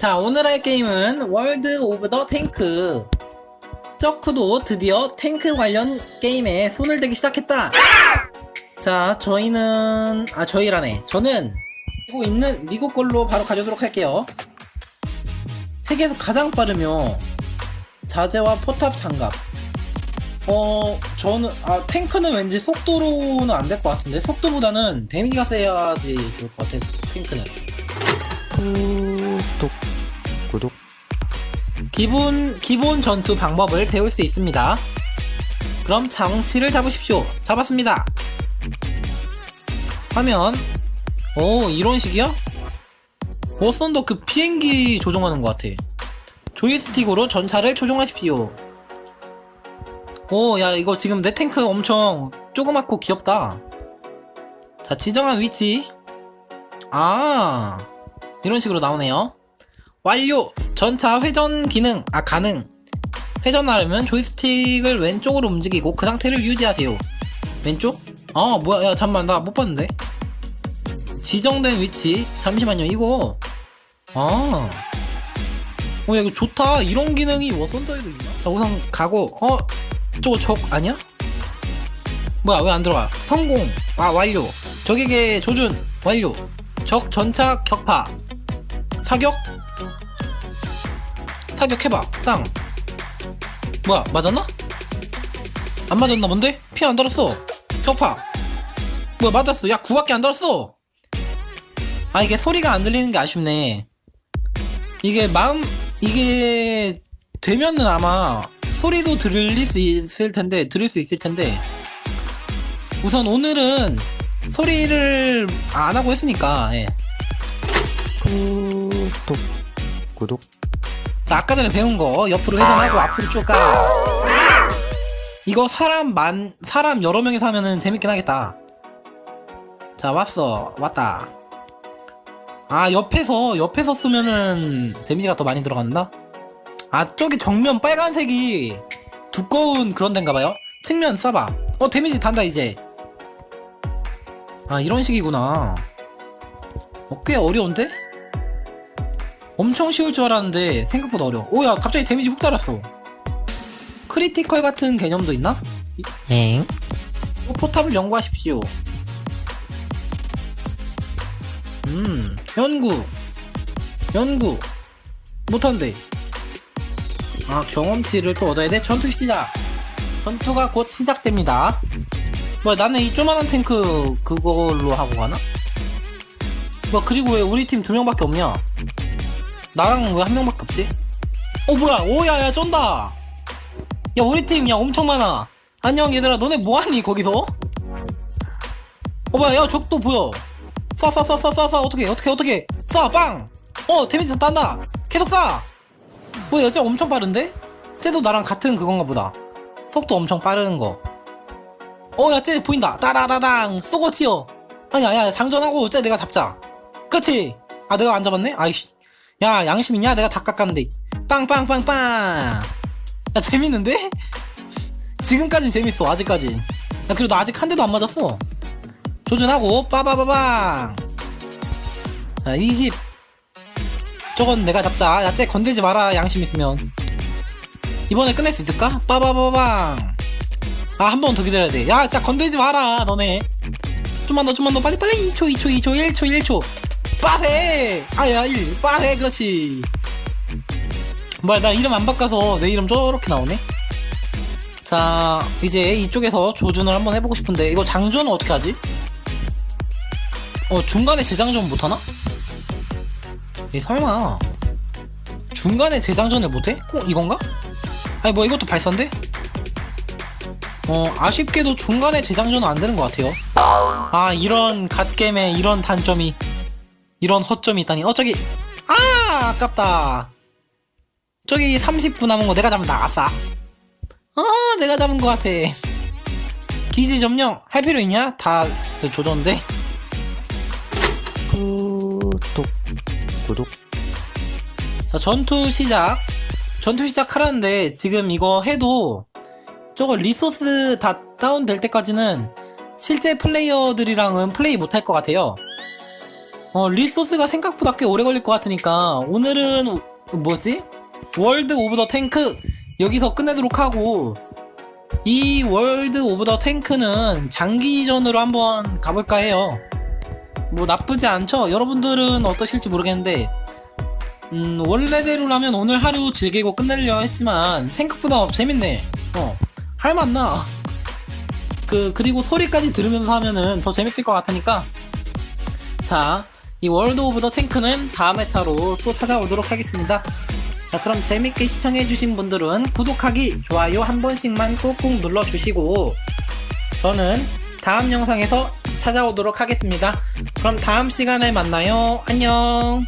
자, 오늘 할 게임은 월드 오브 더 탱크. 저크도 드디어 탱크 관련 게임에 손을 대기 시작했다. 자, 저희는, 아, 저희라네. 저는, 미국 있는, 미국 걸로 바로 가져도록 할게요. 세계에서 가장 빠르며, 자재와 포탑 장갑. 어, 저는, 아, 탱크는 왠지 속도로는 안 될 것 같은데, 속도보다는 데미지가 세야지 좋을 것 같아, 탱크는. 구독 구독 기본, 기본 전투 방법을 배울 수 있습니다. 그럼 장치를 잡으십시오. 잡았습니다. 하면, 오, 이런 식이야? 워선도 그 비행기 조종하는 것 같아. 조이스틱으로 전차를 조종하십시오. 오, 야, 이거 지금 내 탱크 엄청 조그맣고 귀엽다. 자, 지정한 위치. 아, 이런 식으로 나오네요. 완료! 전차 회전 기능, 아, 가능. 회전하려면 조이스틱을 왼쪽으로 움직이고 그 상태를 유지하세요. 왼쪽? 아, 뭐야, 야, 잠만, 나 못 봤는데? 지정된 위치. 잠시만요, 이거. 아. 어, 야, 이거 좋다. 이런 기능이 워선더에도 있나? 자, 우선 가고, 어? 저거 적, 아니야? 뭐야, 왜 안 들어가? 성공! 아, 완료. 적에게 조준, 완료. 적 전차 격파. 사격? 사격해봐. 땅. 뭐야, 맞았나? 안 맞았나 본데? 피 안 달았어. 격파. 뭐야, 맞았어. 야, 구밖에 안 달았어. 아, 이게 소리가 안 들리는 게 아쉽네. 이게 마음, 이게 되면은 아마 소리도 들릴 수 있을 텐데, 들을 수 있을 텐데. 우선 오늘은 소리를 안 하고 했으니까, 예. 구 독 구독 자, 아까 전에 배운 거 옆으로 회전하고 앞으로 쭉 가. 이거 사람 만, 사람 여러 명이서 하면은 재밌긴 하겠다. 자, 왔어. 왔다. 아, 옆에서, 옆에서 쓰면은 데미지가 더 많이 들어간다? 아, 저기 정면 빨간색이 두꺼운 그런 데인가 봐요? 측면 쏴봐. 어, 데미지 단다, 이제. 아, 이런 식이구나. 어, 꽤 어려운데? 엄청 쉬울 줄 알았는데 생각보다 어려워. 오야 갑자기 데미지 훅 달았어. 크리티컬 같은 개념도 있나? 엥 이 포탑을 연구하십시오. 음 연구 연구 못한대. 아 경험치를 또 얻어야 돼. 전투 시작. 전투가 곧 시작됩니다. 뭐야 나는 이 조만한 탱크 그걸로 하고 가나? 뭐 그리고 왜 우리 팀 두 명밖에 없냐? 나랑 왜 한 명밖에 없지? 어 뭐야? 오야야 쩐다! 야 우리 팀 야 엄청 많아. 안녕 얘들아. 너네 뭐하니 거기서? 어 뭐야? 야 적도 보여. 쏴쏴쏴쏴쏴쏴 어떻게 어떻게 어떻게 쏴빵어 데미지 딴다. 계속 쏴! 뭐야 여자 엄청 빠른데? 쟤도 나랑 같은 그건가 보다. 속도 엄청 빠른 거어야 쟤 보인다. 따라라랑. 쏘고 튀어. 아니야 야. 장전하고 쟤 내가 잡자. 그렇지. 아 내가 안 잡았네? 아이씨 야 양심 있냐? 내가 다 깎았는데. 빵빵빵빵. 야 재밌는데? 지금까진 재밌어 아직까진. 야 그래도 아직 한 대도 안 맞았어. 조준하고 빠바바방 자20 저건 내가 잡자. 야쟤 건들지 마라 양심 있으면. 이번에 끝낼 수 있을까? 빠바바방 아 한 번 더 기다려야 돼야 진짜 건들지 마라 너네. 좀만 더 좀만 더. 빨리 빨리. 2초 2초 2초. 1초 1초 빠세! 아야 1 빠세 그렇지 뭐야 나 이름 안 바꿔서 내 이름 저렇게 나오네 자 이제 이쪽에서 조준을 한번 해보고 싶은데 이거 장전은 어떻게 하지? 어 중간에 재장전 못하나? 에 설마 중간에 재장전을 못해? 꼭 이건가? 아니 뭐 이것도 발사인데? 어 아쉽게도 중간에 재장전은 안 되는 것 같아요 아 이런 갓겜에 이런 단점이 이런 허점이 있다니. 어 저기. 아 아깝다. 저기 30분 남은 거 내가 잡는다. 아싸. 어 내가 잡은 거 같아. 기지 점령. 할 필요 있냐? 다 조졌는데. 구독 구독. 자 전투 시작. 전투 시작하라는데 지금 이거 해도 저거 리소스 다 다운될 때까지는 실제 플레이어들이랑은 플레이 못할 것 같아요 어, 리소스가 생각보다 꽤 오래 걸릴 것 같으니까 오늘은 뭐지? 월드 오브 더 탱크 여기서 끝내도록 하고 이 월드 오브 더 탱크는 장기전으로 한번 가볼까 해요. 뭐 나쁘지 않죠? 여러분들은 어떠실지 모르겠는데 음, 원래대로라면 오늘 하루 즐기고 끝내려 했지만 생각보다 재밌네. 어, 할만나. 그 그리고 소리까지 들으면서 하면은 더 재밌을 것 같으니까 자, 이 월드 오브 더 탱크는 다음 회차로 또 찾아오도록 하겠습니다. 자, 그럼 재밌게 시청해주신 분들은 구독하기, 좋아요 한 번씩만 꾹꾹 눌러주시고, 저는 다음 영상에서 찾아오도록 하겠습니다. 그럼 다음 시간에 만나요. 안녕!